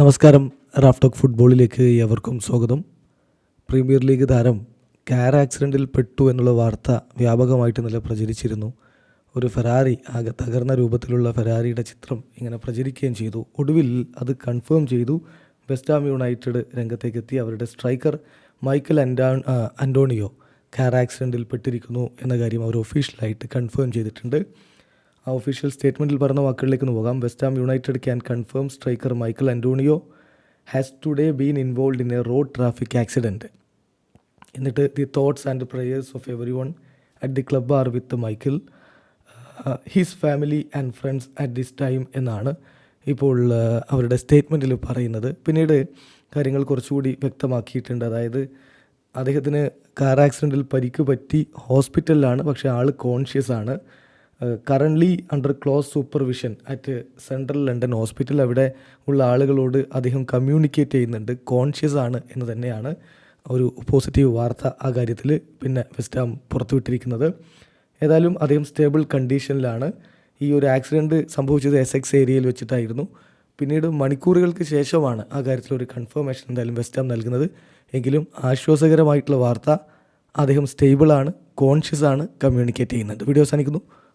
നമസ്കാരം. റാഫ്റ്റോക്ക് ഫുട്ബോളിലേക്ക് ഏവർക്കും സ്വാഗതം. പ്രീമിയർ ലീഗ് താരം കാർ ആക്സിഡന്റിൽ പെട്ടു എന്നുള്ള വാർത്ത വ്യാപകമായിട്ട് നില പ്രചരിച്ചിരുന്നു. ഒരു ഫെറാറി ആകെ തകർന്ന രൂപത്തിലുള്ള ഫെറാറിയുടെ ചിത്രം ഇങ്ങനെ പ്രചരിക്കുകയും ചെയ്തു. ഒടുവിൽ അത് കൺഫേം ചെയ്തു. വെസ്റ്റ് ഹാം യുണൈറ്റഡ് രംഗത്തേക്കെത്തി. അവരുടെ സ്ട്രൈക്കർ മൈക്കൽ അൻഡാ ആ, അന്റോണിയോ കാർ ആക്സിഡന്റിൽ പെട്ടിരിക്കുന്നു എന്ന കാര്യം അവർ ഒഫീഷ്യലായിട്ട് കൺഫേം ചെയ്തിട്ടുണ്ട്. ആ ഒഫീഷ്യൽ സ്റ്റേറ്റ്മെന്റിൽ പറഞ്ഞ വാക്കുകളിലേക്ക് ഒന്ന് പോകാം. West Ham United can confirm striker Michael Antonio has today been involve in a road traffic accident എന്നിട്ട് the thoughts and prayers of everyone at the club are with Michael his family and friends at this time എന്നാണ് ഇപ്പോൾ അവരുടെ സ്റ്റേറ്റ്മെന്റിൽ പറയുന്നത്. പിന്നീട് കാര്യങ്ങൾ കുറച്ചുകൂടി വ്യക്തമാക്കിയിട്ടുണ്ട്. അതായത് അദ്ദേഹത്തിന് കാർ ആക്സിഡന്റിൽ പരിക്ക് പറ്റി ഹോസ്പിറ്റലിലാണ് പക്ഷേ ആൾ കോൺഷ്യസ് ആണ്. Currently under close supervision at central London hospital അവിടെ ഉള്ള ആളുകളോട് അദ്ദേഹം കമ്മ്യൂണിക്കേറ്റ് ചെയ്യുന്നുണ്ട്. കോൺഷ്യസ് ആണ് എന്ന് തന്നെയാണ് ഒരു പോസിറ്റീവ് വാർത്ത ആ കാര്യത്തിൽ പിന്നെ വെസ്റ്റാം പുറത്തുവിട്ടിരിക്കുന്നത്. ഏതായാലും അദ്ദേഹം സ്റ്റേബിൾ കണ്ടീഷനിലാണ് ഈ ഒരു ആക്സിഡന്റ് സംഭവിച്ചത് എസ് എക്സ് ഏരിയയിൽ വെച്ചിട്ടായിരുന്നു. പിന്നീട് മണിക്കൂറുകൾക്ക് ശേഷമാണ് ആ കാര്യത്തിൽ ഒരു കൺഫർമേഷൻ എന്തായാലും വെസ്റ്റാം നൽകുന്നത്. എങ്കിലും ആശ്വാസകരമായിട്ടുള്ള വാർത്ത അദ്ദേഹം സ്റ്റേബിളാണ് കോൺഷ്യസ് ആണ് കമ്മ്യൂണിക്കേറ്റ് ചെയ്യുന്നുണ്ട്. വീഡിയോ അവസാനിക്കുന്നു.